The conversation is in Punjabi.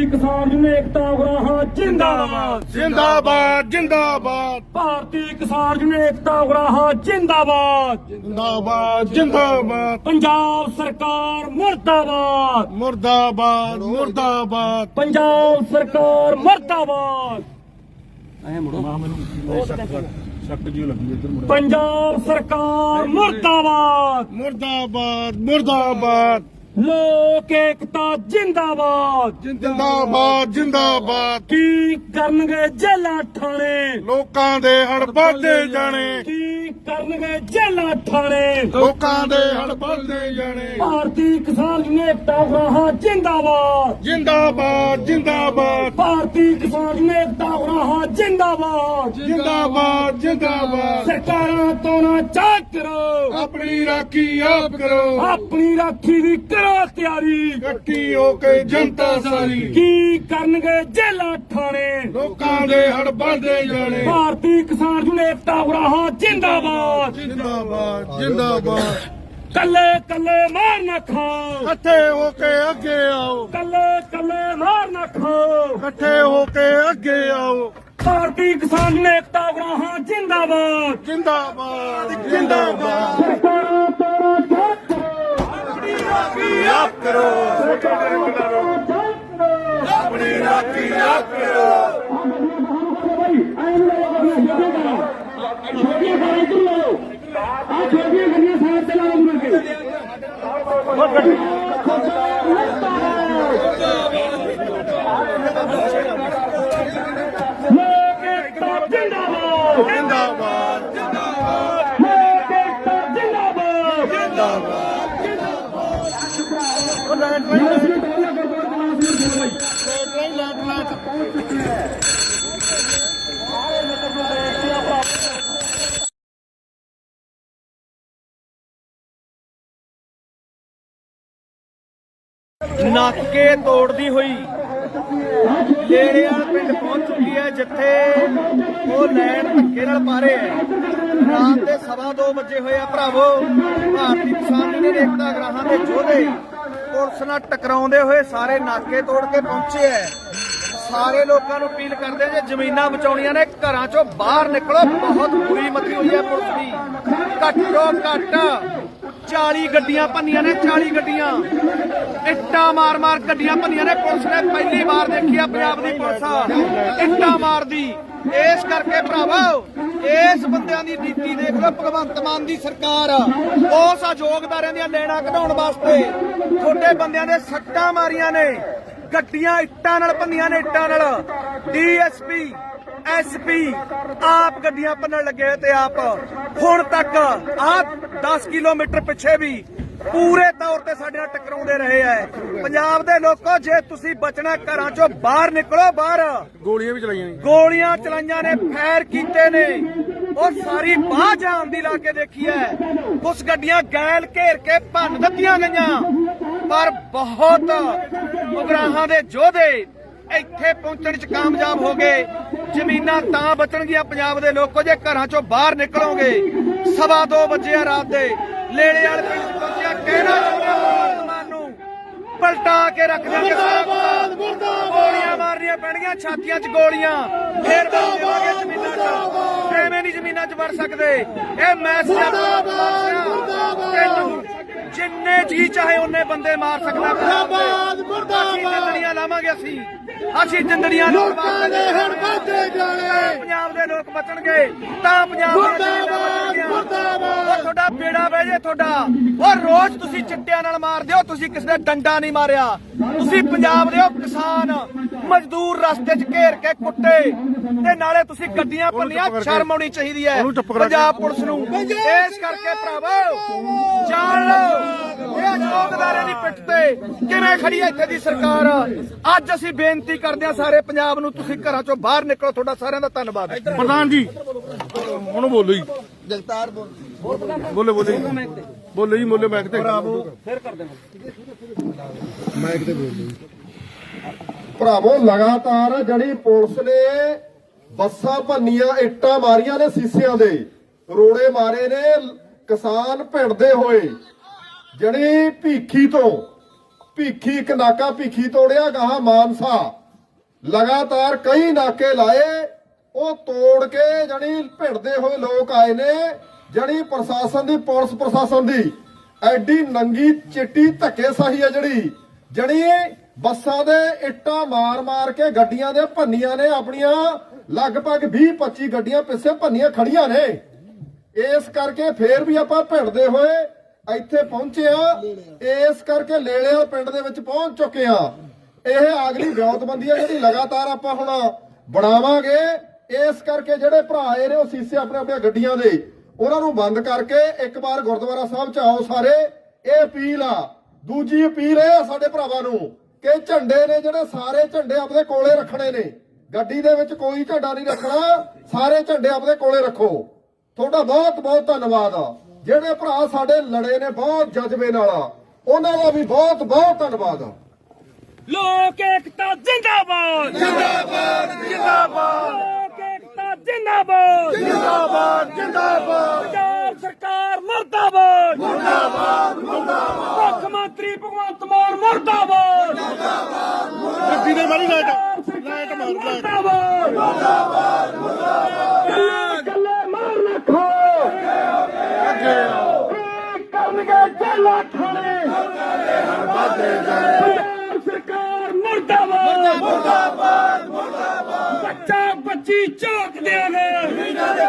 ਕਿਸਾਨ ਯੂਨੀਅਨ ਏਕਤਾ ਉਗਰਾਹਾਂ ਜਿੰਦਾਬਾਦ। ਜਿੰਦਾਬਾਦ ਜਿੰਦਾਬਾਦ। ਭਾਰਤੀ ਕਿਸਾਨ ਯੂਨੀਅਨ ਏਕਤਾ ਉਗਰਾਹਾਂ ਜਿੰਦਾਬਾਦ। ਜਿੰਦਾਬਾਦ ਜਿੰਦਾਬਾਦ। ਪੰਜਾਬ ਸਰਕਾਰ ਮੁਰਦਾਬਾਦ। ਮੁਰਦਾਬਾਦ ਮੁਰਦਾਬਾਦ। ਪੰਜਾਬ ਸਰਕਾਰ ਮੁਰਦਾਬਾਦ। ਸ਼ੱਕ ਜੀ ਲੱਗੀ ਇੱਧਰ ਮੁੜ ਪੰਜਾਬ ਸਰਕਾਰ ਮੁਰਦਾਬਾਦ। ਮੁਰਦਾਬਾਦ ਮੁਰਦਾਬਾਦ। ਲੋਕ ਏਕਤਾ ਜਿੰਦਾਬਾਦ। ਜਿੰਦਾਬਾਦ ਜਿੰਦਾਬਾਦ। ਕੀ ਕਰਨਗੇ ਜੇਲਾਂ ਠਾਣੇ ਲੋਕਾਂ ਦੇ ਹੜ ਵੱਧਦੇ ਜਾਣੇ। ਕੀ ਕਰਨਗੇ ਜੇਲਾਂ ਠਾਣੇ ਲੋਕਾਂ ਦੇ ਹੜ ਵੱਧਦੇ ਜਾਣੇ। ਭਾਰਤੀ ਕਿਸਾਨ ਯੂਨੀਅਨ ਏਕਤਾ ਉਗਰਾਹਾਂ ਜਿੰਦਾਬਾਦ। ਜਿੰਦਾਬਾਦ ਜਿੰਦਾਬਾਦ। ਭਾਰਤੀ ਕਿਸਾਨ ਯੂਨੀਅਨ ਏਕਤਾ ਉਗਰਾਹਾਂ ਜਿੰਦਾਬਾਦ। ਜਿੰਦਾਬਾਦ ਜਿੰਦਾਬਾਦ। ਤੋਂ ਨਾ ਚਾਕ ਕਰੋ। ਆਪਣੀ ਰਾਖੀ ਆਪ ਕਰੋ। ਆਪਣੀ ਰਾਖੀ ਦੀ ਕਰੋ ਤਿਆਰੀ। ਇਕੱਠੀ ਹੋ ਕੇ ਜਨਤਾ ਸਾਰੀ। ਕੀ ਕਰਨਗੇ ਜੇਲਾਂ ਠਾਣੇ? ਲੋਕਾਂ ਦੇ ਹੜ ਵੱਧਦੇ ਜਾਣੇ। ਭਾਰਤੀ ਕਿਸਾਨ ਏਕਤਾ ਉਗਰਾਹਾਂ ਜਿੰਦਾਬਾਦ। ਜਿੰਦਾਬਾਦ ਜਿੰਦਾਬਾਦ। ਕੱਲੇ ਕੱਲੇ ਮਾਰ ਨਾ ਖਾਓ। ਇਕੱਠੇ ਹੋ ਕੇ ਅੱਗੇ ਆਓ। ਕੱਲੇ ਕੱਲੇ ਮਾਰ ਨਾ ਖਾਓ। ਇਕੱਠੇ ਹੋ ਕੇ ਅੱਗੇ ਆਓ। ਭਾਰਤੀ ਕਿਸਾਨ ਏਕਤਾ ਉਗਰਾਹਾਂ ਜਿੰਦਾਬਾਦ। ਜਿੰਦਾਬਾਦ ਜਿੰਦਾਬਾਦ। ਸਰਕਾਰਾਂ ਤੋਂ ਨਾ ਚਾਕ ਕਰੋ ਆਪ ਕਰੋ। ਆਪਣੀ ਰਾਖੀ ਆਪ ਕਰੋ। ਛੋਟੀਆਂ ਕਾਰਾਂ ਇੱਧਰ ਲਾਓ ਆ ਛੋਟੀਆਂ ਗੱਡੀਆਂ ਸਾਈਡ ਤੇ ਲਾਓ ਮੁੜ ਕੇ ਲੋਕ ਏਕਤਾ ਜਿੰਦਾਬਾਦ ਜਿੰਦਾਬਾਦ ਲੋਕ ਏਕਤਾ ਜਿੰਦਾਬਾਦ ਨਾਕੇ ਤੋੜਦੀ ਹੋਈ ਲੇੜਿਆਂ ਪਿੰਡ ਪਹੁੰਚ ਚੁੱਕੀ ਹੈ ਜਿੱਥੇ ਉਹ ਲੈਣ ਧੱਕੇ ਨਾਲ ਪਾ ਹੈ ਰਾਤ ਦੇ ਸਵਾ ਦੋ ਵਜੇ ਹੋਏ ਆ ਭਰਾਵੋ, ਭਾਰਤੀ ਕਿਸਾਨ ਯੂਨੀਅਨ ਏਕਤਾ ਗ੍ਰਾਹਾਂ ਦੇ ਯੋਧੇ ਪੁਲਿਸ ਨਾਲ ਟਕਰਾਉਂਦੇ ਹੋਏ ਸਾਰੇ ਨਾਕੇ ਤੋੜ ਕੇ ਪਹੁੰਚੇ ਹੈ ਸਾਰੇ ਲੋਕਾਂ ਨੂੰ ਅਪੀਲ ਕਰਦੇ ਜੇ ਜ਼ਮੀਨਾਂ ਬਚਾਉਣੀਆਂ ਨੇ, ਘਰਾਂ ਚੋਂ ਬਾਹਰ ਨਿਕਲੋ। ਬਹੁਤ ਬੁਰੀ ਮਤੀ ਹੋਈ ਹੈ ਪੁਲਿਸ ਦੀ। ਘੱਟੋ ਘੱਟ 40 ਗੱਡੀਆਂ ਭੰਨੀਆਂ ਨੇ 40 ਗੱਡੀਆਂ। ਇੱਟਾਂ ਮਾਰ-ਮਾਰ ਗੱਡੀਆਂ ਭੰਨੀਆਂ ਨੇ। ਪੁਲਿਸ ਨੇ ਪਹਿਲੀ ਵਾਰ ਦੇਖੀ ਆ ਪੰਜਾਬ ਦੀ ਪੁਲਿਸ ਇੱਟਾਂ ਮਾਰਦੀ। ਇਸ ਕਰਕੇ ਭਰਾਵੋ, ਇਸ ਬੰਦਿਆਂ ਦੀ ਨੀਤੀ ਦੇਖ ਲਓ, ਭਗਵੰਤ ਮਾਨ ਦੀ ਸਰਕਾਰ ਉਸ ਅਯੋਗਦਾਰਾਂ ਦੀਆਂ ਲੈਣਾ ਕਢਾਉਣ ਵਾਸਤੇ ਤੁਹਾਡੇ ਬੰਦਿਆਂ ਨੇ ਸੱਟਾਂ ਮਾਰੀਆਂ ਨੇ। ਗੱਡੀਆਂ ਇੱਟਾਂ ਨਾਲ ਭੰਨੀਆਂ ਨੇ, ਇੱਟਾਂ ਨਾਲ। ਡੀਐਸਪੀ, ਐਸਪੀ ਆਪ ਗੱਡੀਆਂ ਭੰਨਣ ਲੱਗੇ ਤੇ ਆਪ। ਹੁਣ ਤੱਕ ਆਪ 10 ਕਿਲੋਮੀਟਰ ਪਿੱਛੇ ਵੀ ਪੂਰੇ ਤੌਰ ਤੇ ਸਾਡੇ ਨਾਲ ਟਕਰਾਉਂਦੇ ਰਹੇ ਐ। ਪੰਜਾਬ ਦੇ ਲੋਕੋ ਜੇ ਤੁਸੀਂ ਬਚਣਾ ਘਰਾਂ ਚੋਂ ਬਾਹਰ ਨਿਕਲੋ ਬਾਹਰ। ਗੋਲੀਆਂ ਵੀ ਚਲਾਈਆਂ ਨੇ। ਗੋਲੀਆਂ ਚਲਾਈਆਂ ਨੇ ਫਾਇਰ ਕੀਤੇ ਨੇ। ਉਹ ਸਾਰੀ ਬਾਹ ਜਾਨ ਦੀ ਲਾ ਕੇ ਦੇਖੀ ਐ। ਕੁਛ ਗੱਡੀਆਂ ਗੈਲ ਘੇਰ ਕੇ ਭੰਨ ਦਿੱਤੀਆਂ ਗਈਆਂ। ਪਰ ਬਹੁਤ ਉਗਰਾਹਾਂ ਦੇ ਯੋਧੇ ਇੱਥੇ ਪਹੁੰਚਣ ਚ ਕਾਮਯਾਬ ਹੋ ਗਏ। ਜ਼ਮੀਨਾਂ ਤਾਂ ਬਚਣਗੀਆਂ ਪੰਜਾਬ ਦੇ ਲੋਕੋ ਜੇ ਘਰਾਂ ਚੋਂ ਬਾਹਰ ਨਿਕਲੋਗੇ। ਸਵਾ ਦੋ ਵਜੇ ਆ ਰਾਤ ਦੇ। ਲੇਲੇ ਵਾਲੇ ਪਿੰਡ ਨੂੰ ਪਲਟਾ ਕੇ ਰੱਖ ਕੁਝ ਗੋਲੀਆਂ ਮਾਰਨੀਆਂ ਪੈਣਗੀਆਂ ਛਾਤੀਆਂ 'ਚ ਗੋਲੀਆਂ। ਫੇਰ ਵੜ ਜ਼ਮੀਨਾਂ 'ਚ। ਐਵੇਂ ਨਹੀਂ ਜ਼ਮੀਨਾਂ 'ਚ ਵੜ ਸਕਦੇ। ਇਹ ਮੈਸੇਜ ਤੈਨੂੰ ਜਿੰਨੇ ਜੀ ਚਾਹੇ ਉਹਨੇ ਬੰਦੇ ਮਾਰ ਸਕਦਾ ਮੁਰਦਾਬਾਦ ਮੁਰਦਾਬਾਦ। ਅਸੀਂ ਜਿੰਦੜੀਆਂ ਲਾਵਾਂਗੇ ਅਸੀਂ। ਅਸੀਂ ਜਿੰਦੜੀਆਂ ਲੋਕਾਂ ਦੇ ਜਾਣੇ। ਪੰਜਾਬ ਦੇ ਲੋਕ ਬਚਣਗੇ। ਤਾਂ ਪੰਜਾਬ ਤੁਹਾਡਾ ਬੇੜਾ ਬਹਿ ਜੇ ਤੁਹਾਡਾ। ਉਹ ਰੋਜ਼ ਤੁਸੀਂ ਚਿੱਟਿਆਂ ਨਾਲ ਮਾਰਦੇ ਹੋ ਤੁਸੀਂ ਕਿਸੇ ਦਾ ਡੰਡਾ ਨਹੀਂ ਮਾਰਿਆ। ਤੁਸੀਂ ਪੰਜਾਬ ਦੇ ਹੋ ਕਿਸਾਨ ਮਜ਼ਦੂਰ ਰਸਤੇ 'ਚ ਘੇਰ ਕੇ ਕੁੱਟੇ। ਤੇ ਨਾਲੇ ਤੁਸੀਂ ਗੱਡੀਆਂ ਭੰਨੀਆਂ। ਸ਼ਰਮ ਆਉਣੀ ਚਾਹੀਦੀ ਹੈ। ਪੰਜਾਬ ਪੁਲਿਸ ਨੂੰ। ਇਸ ਕਰਕੇ ਭਰਾਵੋ ਜਾਣ ਲਓ। ਇਹ ਅਸ਼ੋਕਦਾਰੇ ਦੀ ਪਿੱਠ ਤੇ ਕਿਵੇਂ ਖੜੀ ਹੈ ਇੱਥੇ ਦੀ ਸਰਕਾਰ? ਅੱਜ ਅਸੀਂ ਬੇਨਤੀ ਕਰਦੇ ਹਾਂ ਸਾਰੇ ਪੰਜਾਬ ਨੂੰ ਤੁਸੀਂ ਘਰਾਂ ਚੋਂ ਬਾਹਰ ਨਿਕਲੋ। ਤੁਹਾਡਾ ਸਾਰਿਆਂ ਦਾ ਧੰਨਵਾਦ। ਪ੍ਰਧਾਨ ਜੀ ਹੁਣ ਬੋਲੋ ਜੀ। ਜਗਤਾਰ ਬੋਲ ਬੋਲੇ ਬੋਲੇ। ਬੋਲੇ ਜੀ ਬੋਲੇ ਮੈਕ ਤੇ। ਭਰਾਵੋ। ਲਗਾਤਾਰ ਜਿਹੜੀ ਪੁਲਿਸ ਨੇ ਬੱਸਾਂ ਭੰਨੀਆਂ ਇੱਟਾਂ ਮਾਰੀਆਂ ਨੇ ਸੀਸਿਆਂ ਦੇ ਰੋੜੇ ਮਾਰੇ ਨੇ ਕਿਸਾਨ ਭਿੜਦੇ ਹੋਏ। ਜਿਹੜੀ ਭੀਖੀ ਤੋਂ ਭੀਖੀ ਇੱਕ ਨਾਕਾ ਭੀਖੀ ਤੋੜਿਆ ਗਾਹਾਂ ਮਾਨਸਾ। ਲਗਾਤਾਰ ਕਈ ਨਾਕੇ ਲਾਏ ਉਹ ਤੋੜ ਕੇ ਜਣੀ ਭਿੜਦੇ ਹੋਏ ਲੋਕ ਆਏ ਨੇ। ਜਣੀ ਪ੍ਰਸ਼ਾਸਨ ਦੀ, ਪੁਲਿਸ ਪ੍ਰਸ਼ਾਸਨ ਦੀ। ਐਡੀ ਨੰਗੀ ਚਿੱਟੀ ਧੱਕੇਸ਼ਾਹੀ ਹੈ ਜਿਹੜੀ। ਜਣੀ ਬੱਸਾਂ ਦੇ ਇੱਟਾਂ ਮਾਰ-ਮਾਰ ਕੇ ਗੱਡੀਆਂ ਦੇ ਭੰਨੀਆਂ ਨੇ ਆਪਣੀਆਂ। ਲਗਭਗ 20-25 ਗੱਡੀਆਂ ਪਿੱਛੇ ਭੰਨੀਆਂ ਖੜੀਆਂ ਨੇ। ਇਸ ਕਰਕੇ ਫੇਰ ਵੀ ਆਪਾਂ ਭਿੜਦੇ ਹੋਏ ਇੱਥੇ ਪਹੁੰਚੇ ਆ। ਇਸ ਕਰਕੇ ਲੇਲੇ ਪਿੰਡ ਦੇ ਵਿੱਚ ਪਹੁੰਚ ਚੁੱਕੇ ਆ। ਇਹ ਅਗਲੀ ਵਿਉਂਤਬੰਦੀ ਆ ਜਿਹੜੀ ਲਗਾਤਾਰ ਆਪਾਂ ਹੁਣ ਬਣਾਵਾਂਗੇ। ਇਸ ਕਰਕੇ ਜਿਹੜੇ ਭਰਾ ਆਏ ਨੇ ਉਹ ਸੀਸੇ ਆਪਣੇ ਆਪਣੀਆਂ ਗੱਡੀਆਂ ਦੇ। ਉਹਨਾਂ ਨੂੰ ਬੰਦ ਕਰਕੇ ਇੱਕ ਵਾਰ ਗੁਰਦੁਆਰਾ ਸਾਹਿਬ ਚ ਆਓ ਸਾਰੇ। ਇਹ ਅਪੀਲ ਆ। ਦੂਜੀ ਅਪੀਲ ਇਹ ਆ ਸਾਡੇ ਭਰਾਵਾਂ ਨੂੰ ਕਿ ਝੰਡੇ ਨੇ ਜਿਹੜੇ ਸਾਰੇ ਝੰਡੇ ਆਪਣੇ ਕੋਲੇ ਰੱਖਣੇ ਨੇ ਗੱਡੀ ਦੇ ਵਿੱਚ ਕੋਈ ਝੰਡਾ ਨਹੀਂ ਰੱਖਣਾ ਸਾਰੇ ਝੰਡੇ ਆਪਣੇ ਕੋਲੇ ਰੱਖੋ। ਤੁਹਾਡਾ ਬਹੁਤ ਬਹੁਤ ਧੰਨਵਾਦ ਆ। ਜਿਹੜੇ ਭਰਾ ਸਾਡੇ ਲੜੇ ਨੇ ਬਹੁਤ ਜਜ਼ਬੇ ਨਾਲ ਆ ਉਹਨਾਂ ਦਾ ਵੀ ਬਹੁਤ ਬਹੁਤ ਧੰਨਵਾਦ ਆ। ਲੋਕ ਏਕਤਾ ਜਿੰਦਾਬਾਦ! ਜਿੰਦਾਬਾਦ ਜਿੰਦਾਬਾਦ! ਜਿੰਦਾਬਾਦ! ਜਿੰਦਾਬਾਦ ਜਿੰਦਾਬਾਦ! ਪੰਜਾਬ ਸਰਕਾਰ ਮਰਦਾਬਾਦ! ਮਰਦਾਬਾਦ ਮਰਦਾਬਾਦ! ਮੁੱਖ ਮੰਤਰੀ ਭਗਵੰਤ ਮਾਨ ਮਰਦਾਬਾਦ! ਗੱਡੀ ਦੇ ਮਾਰੀ ਲਾਈਟ ਲਾਈਟ ਮਾਰ ਲਾਈਟ। ਮਰਦਾਬਾਦ! ਮਰਦਾਬਾਦ ਮਰਦਾਬਾਦ! ਗੱਲੇ ਮਾਰ ਰੱਖੋ! ਕੀ ਕਰਨਗੇ ਜੇਲਾ ਖਾਣੇ ਪੰਜਾਬ ਸਰਕਾਰ ਮਰਦਾਬਾਦ! ਮਰਦਾਬਾਦ ਮਰਦਾਬਾਦ ちチョークである